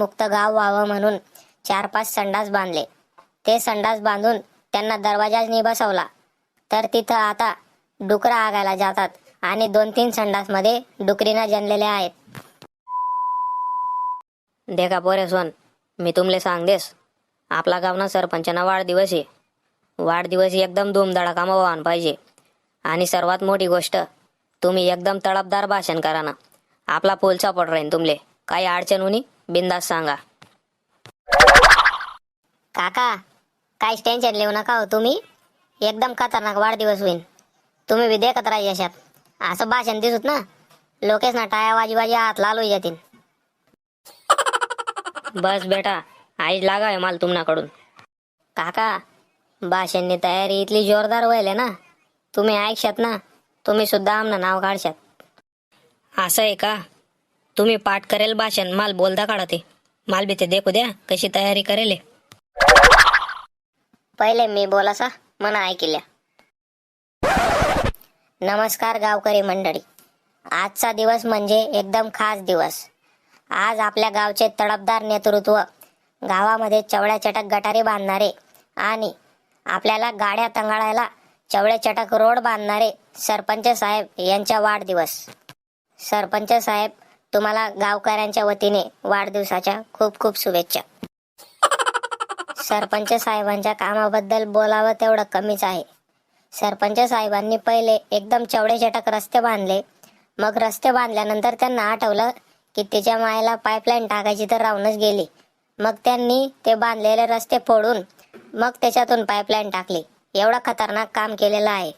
मुक्त गाव व्हावं म्हणून चार पाच संडास बांधले. ते संडास बांधून त्यांना दरवाजाच बसवला तर तिथं आता डुकरं आगायला जातात आणि दोन तीन संडासमध्ये डुकरीना जनलेले आहेत. देखा पोरे सोन मी तुमले सांग देस आपला गावना सरपंचाना वाढदिवस आहे. वाढदिवस एकदम धूमधडाकामा व्हान पाहिजे. आणि सर्वात मोठी गोष्ट तुम्ही एकदम तडपदार भाषण करा ना. आपला फुल सपोर्ट राहीन तुमले. काही अडचण होणी बिंदास सांगा. काका काहीच टेन्शन लिहू नका हो तुम्ही. एकदम खतरनाक वाढदिवस होईल तुम्ही बी देखत राहा यशात. असं भाषण दिसत ना लोकेश ना टाया वाजी वाजी हात लालू जातील बस बेटा आई लागा आहे माल तुमनाकडून. काका भाषणनी तयारी इथली जोरदार व्हायला ना. तुम्ही ऐकशात ना तुम्ही सुद्धा आमनं नाव काढशात. असं आहे का? तुम्ही पाठ करेल भाषण माल बोलता काढा ते माल बी ते देखू द्या कशी तयारी करेल. पहिले मी बोलासा मना ऐकिल्या. नमस्कार गावकरी मंडळी. आजचा दिवस म्हणजे एकदम खास दिवस. आज आपल्या गावचे तडपदार नेतृत्व गावामध्ये चवड्या चटक गटारी बांधणारे आणि आपल्याला गाड्या तंगाळायला चवळे चटक रोड बांधणारे सरपंच साहेब यांचा वाढदिवस. सरपंच साहेब तुम्हाला गावकऱ्यांच्या वतीने वाढदिवसाच्या खूप खूप शुभेच्छा. सरपंच साहेबांच्या कामाबद्दल बोलावं तेवढं कमीच आहे. सरपंच साहेबांनी पहिले एकदम चवडे चटक रस्ते बांधले. मग रस्ते बांधल्यानंतर त्यांना आठवलं की तिच्या मायला पाईपलाईन टाकायची तर राहूनच गेली. मग त्यांनी ते बांधलेले रस्ते फोडून मग त्याच्यातून पाईपलाईन टाकली. एवढं खतरनाक काम केलेलं आहे.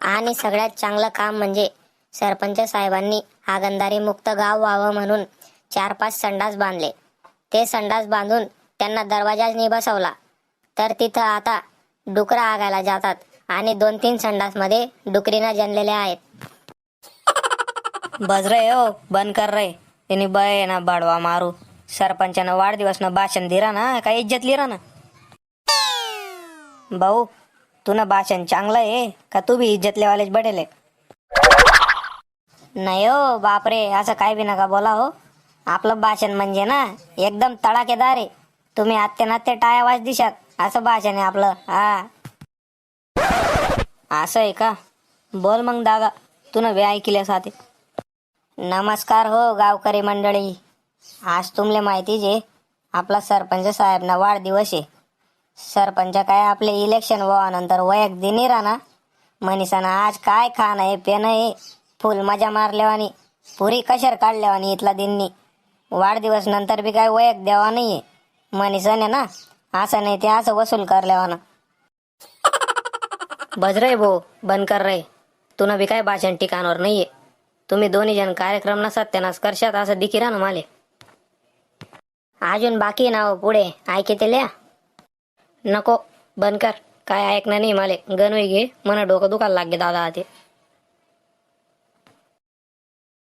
आणि सगळ्यात चांगलं काम म्हणजे सरपंच साहेबांनी हागंदारी मुक्त गाव व्हावं म्हणून चार पाच संडास बांधले. ते संडास बांधून त्यांना दरवाजाच बसवला तर तिथं आता डुकरं आगायला जातात आणि दोन तीन संडासमध्ये डुकरीना जन्मलेल्या आहेत. बस रे हो बंद कर रे. तिने बय ना बाडवा मारू. सरपंचानं वाढदिवस ना भाषण दिरा ना काय इज्जत लिरा ना. भाऊ तू ना भाषण चांगलं आहे का तू बी इज्जत लेवालेच बडेले नाही हो बापरे असं काय बी नका बोला हो. आपलं भाषण म्हणजे ना एकदम तडाकेदार आहे. तुम्ही आत्ते नात्ते टाया वाज दिशात असं भाषण आहे आपलं हा. असं आहे का? बोल मग दादा तू ना ऐकले ऐकल्यास नमस्कार हो गावकरी मंडळी. आज तुमले माहितीच आहे आपला सरपंच साहेबना वाढदिवस आहे. सरपंच काय आपले इलेक्शन व्हावानंतर वैयक दिनी राहना मनीसानं आज काय खाणं आहे पेनं आहे फुल मजा मारल्यावानी पुरी कशर काढल्यावानी इथला दिननी. वाढदिवस नंतर बी काय वयक द्यावा नाहीये. मनीसन आहे ना असं नाही ते असं वसूल करल्यावाना बजरे भो बंद कर रे तुला बी काय भाषण ठिकाणावर नाहीये. तुम्ही दोन्ही जण कार्यक्रम नसतात त्यांना करशात असं दिकी ना माले. अजून बाकी नाव हो पुढे ऐके ते लिया नको बंद कर. काय ऐकणार नाही माले. गणवी घे मला डोकं दुखायला लागे दादा ते.